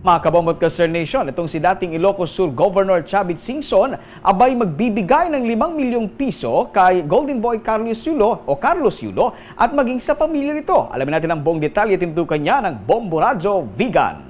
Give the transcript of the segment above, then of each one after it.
Mga kabomot Nation, itong si dating Ilocos Sur Governor Chavit Singson abay magbibigay ng 5 milyong piso kay Golden Boy Carlos Yulo o Carlos Yulo at maging sa pamilya nito. Alamin natin ang buong detalye tintukan niya ng Bombo Radyo Vegan.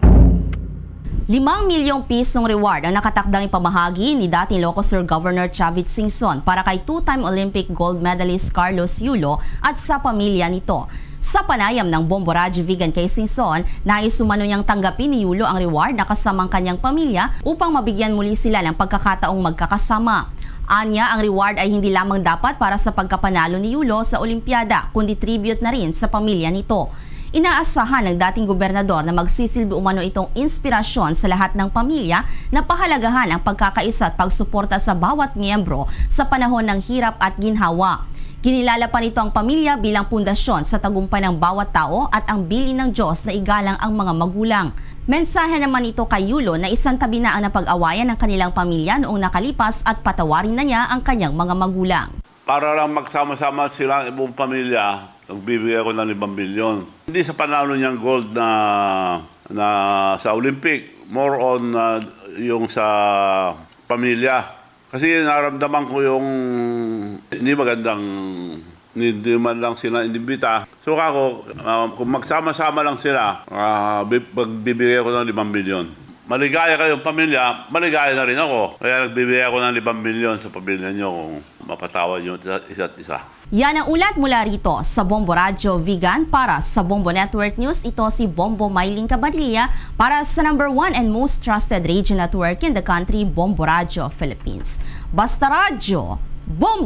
Limang milyong pisong reward ang nakatakdang ipamahagi ni dating Ilocos Governor Chavit Singson para kay two-time Olympic gold medalist Carlos Yulo at sa pamilya nito. Sa panayam ng Bombo Radyo Vegan kay Singson, nais umano niyang tanggapin ni Yulo ang reward na kasamang kanyang pamilya upang mabigyan muli sila ng pagkakataong magkakasama. Anya, ang reward ay hindi lamang dapat para sa pagkapanalo ni Yulo sa Olimpiada, kundi tribute na rin sa pamilya nito. Inaasahan ng dating gobernador na magsisilbi umano itong inspirasyon sa lahat ng pamilya na pahalagahan ang pagkakaisa at pagsuporta sa bawat miyembro sa panahon ng hirap at ginhawa. Kinilala pa nito ang pamilya bilang pundasyon sa tagumpay ng bawat tao at ang bili ng Diyos na igalang ang mga magulang. Mensahe naman ito kay Yulo na isang tabi na ang napag-awayan ng kanilang pamilya noong nakalipas at patawarin na niya ang kanyang mga magulang. Para lang magsama-sama sila ang buong pamilya, nagbibigay ako ng 5 milyon. Hindi sa panalo niyang gold na, na sa Olympic, more on uh, yung sa pamilya. Kasi naramdaman ko yung hindi magandang hindi man lang sila inimbita. So ako, uh, kung magsama-sama lang sila, uh, magbibigay ako ng 5 milyon. Maligaya kayong pamilya, maligaya na rin ako. Kaya nagbibigay ako ng 5 milyon sa pamilya niyo kung mapatawad niyo isa't isa. Yan ang ulat mula rito sa Bombo Radyo Vegan para sa Bombo Network News. Ito si Bombo Mailing Cabadilla para sa number one and most trusted radio network in the country, Bombo Radyo Philippines. Basta Radyo, Bombo!